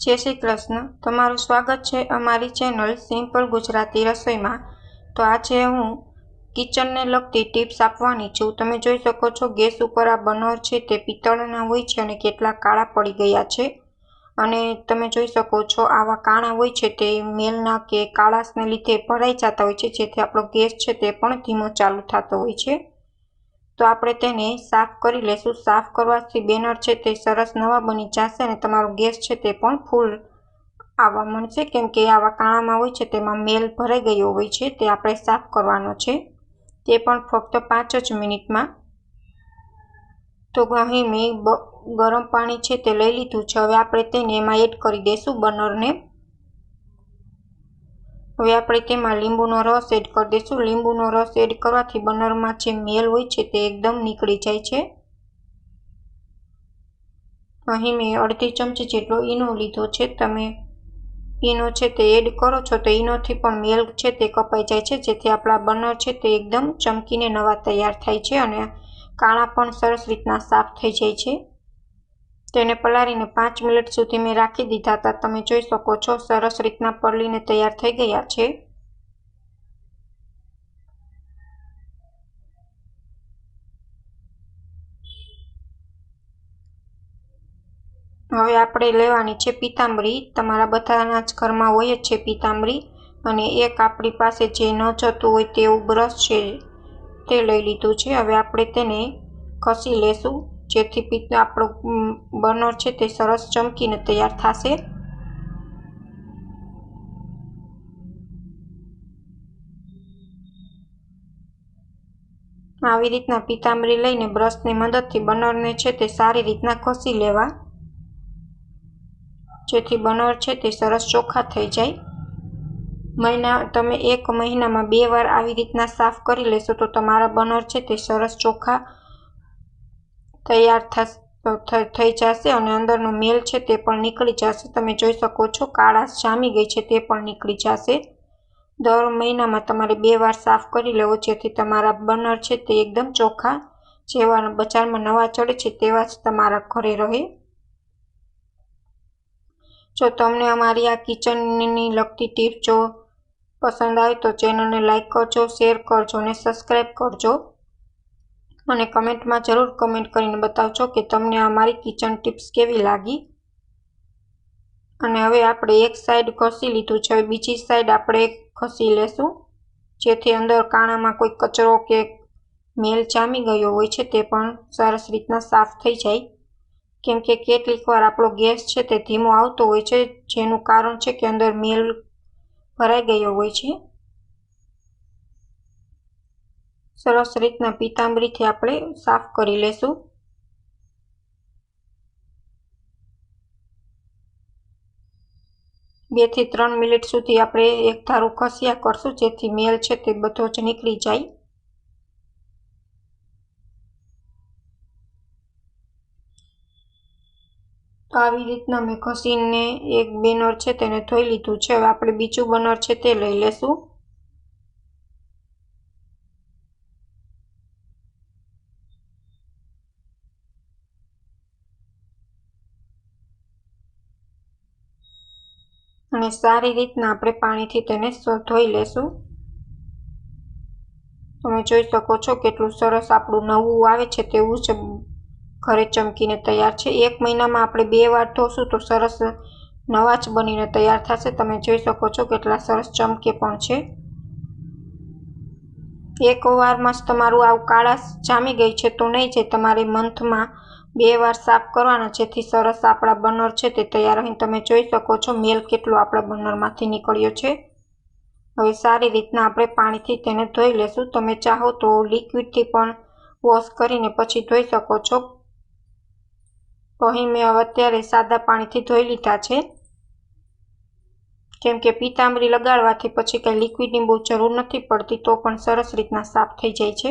જય શ્રી કૃષ્ણ. તમારું સ્વાગત છે અમારી ચેનલ સિમ્પલ ગુજરાતી રસોઈમાં. તો આજે હું કિચનને લગતી ટિપ્સ આપવાની છું. તમે જોઈ શકો છો ગેસ ઉપર આ બર્નર છે તે પિત્તળના હોય છે અને કેટલા કાળા પડી ગયા છે. અને તમે જોઈ શકો છો આવા કાણા હોય છે તે મેલના કે કાળાશને લીધે ભરાઈ જતા હોય છે, જેથી આપણો ગેસ છે તે પણ ધીમો ચાલુ થતો હોય છે. તો આપણે તેને સાફ કરી લેશું. સાફ કરવાથી બેનર છે તે સરસ નવા બની જશે અને તમારો ગેસ છે તે પણ ફૂલ આવવા મળશે કેમ કે આવા કાણામાં હોય છે તેમાં મેલ ભરાઈ ગયો હોય છે તે આપણે સાફ કરવાનો છે. તે પણ ફક્ત પાંચ જ મિનિટમાં. તો અહીં મેં ગરમ પાણી છે તે લઈ લીધું છે. હવે આપણે તેને એમાં એડ કરી દઈશું બર્નરને હવે આપણે તેમાં લીંબુનો રસ એડ કરી દઈશું. લીંબુનો રસ એડ કરવાથી બનરમાં જે મેલ હોય છે તે એકદમ નીકળી જાય છે. અહીં મેં અડધી ચમચી જેટલો ઈનો લીધો છે. તમે ઈનો છે તે એડ કરો છો તો ઈનોથી પણ મેલ છે તે કપાઈ જાય છે. જેથી આપણા બનર છે તે એકદમ ચમકીને નવા તૈયાર થાય છે અને કાણા પણ સરસ રીતના સાફ થઈ જાય છે. તેને પલાળીને પાંચ મિનિટ સુધી મેં રાખી દીધા હતા. તમે જોઈ શકો છો, સરસ રીતના પલળીને તૈયાર થઈ ગયા છે. હવે આપણે લેવાની છે પીતાંબરી. તમારા બધાના જ ઘરમાં હોય જ છે પીતાંબરી અને એક આપણી પાસે જે ન જતું હોય તેવું બ્રશ છે તે લઈ લીધું છે. હવે આપણે તેને ઘસી લેશું. જેથી આપણું બર્નર છે તે સરસ ચમકીને તૈયાર થશે. આવી રીતના પિતાંબરી લઈને બ્રશની મદદથી બનોરને છે તે સારી રીતના ઘસી લેવા. જેથી બનોર છે તે સરસ ચોખ્ખા થઈ જાય. મહિના, તમે એક મહિનામાં બે વાર આવી રીતના સાફ કરી લેશો તો તમારા બનોર છે તે સરસ ચોખ્ખા તૈયાર થઈ જશે અને અંદરનો મેલ છે તે પણ નીકળી જશે. તમે જોઈ શકો છો, કાળાશ જામી ગઈ છે તે પણ નીકળી જશે. દર મહિનામાં તમારે બે વાર સાફ કરી લેવો, જેથી તમારા બર્નર છે તે એકદમ ચોખ્ખા જેવા બજારમાં નવા ચડે છે તેવા જ તમારા ઘરે રહે. જો તમને અમારી આ કિચનની લગતી ટીપ જો પસંદ આવે તો ચેનલને લાઇક કરજો, શેર કરજો અને સબસ્ક્રાઈબ કરજો. અને કમેન્ટમાં જરૂર કમેન્ટ કરીને બતાવજો કે તમને આ મારી કિચન ટિપ્સ કેવી લાગી. અને હવે આપણે એક સાઈડ ઘસી લીધું છે. બીજી સાઈડ આપણે ઘસી લેશું. જેથી અંદર કાણામાં કોઈ કચરો કે મેલ જામી ગયો હોય છે તે પણ સરસ રીતના સાફ થઈ જાય. કેમ કે કેટલીક વાર આપણો ગેસ છે તે ધીમો આવતો હોય છે, જેનું કારણ છે કે અંદર મેલ ભરાઈ ગયો હોય છે. સરસ રીતના પીતાંબરીથી આપણે સાફ કરી લેશું. બેથી ત્રણ મિનિટ સુધી આપણે એક ધારું ખસિયા કરશું, જેથી મેલ છે તે બધો જ નીકળી જાય. તો આવી રીતના મેં ઘસીને એક બેનર છે તેને ધોઈ લીધું છે. હવે આપણે બીજું બનર છે તે લઈ લેશું. અને સારી રીતના આપણે પાણીથી તેને ધોઈ લેશું. તમે જોઈ શકો છો કેટલું સરસ આપણું નવું આવે છે તેવું જ ઘરે ચમકીને તૈયાર છે. એક મહિનામાં આપણે બે વાર ધોશું તો સરસ નવા જ બનીને તૈયાર થશે. તમે જોઈ શકો છો કેટલા સરસ ચમકે પણ છે. એક વારમાં જ તમારું આવું કાળા જામી ગઈ છે તો નહીં છે તમારે મંથમાં બે વાર સાફ કરવાના, જેથી સરસ આપણા બર્નર છે તે તૈયાર અહીં તમે જોઈ શકો છો મેલ કેટલો આપણા બર્નરમાંથી નીકળ્યો છે. હવે સારી રીતના આપણે પાણીથી તેને ધોઈ લેશું. તમે ચાહો તો લિક્વિડથી પણ વોશ કરીને પછી ધોઈ શકો છો. અહીં મેં હવે અત્યારે સાદા પાણીથી ધોઈ લીધા છે. કેમ કે પીતાંબરી લગાડવાથી પછી કંઈ લિક્વિડની બહુ જરૂર નથી પડતી, તો પણ સરસ રીતના સાફ થઈ જાય છે.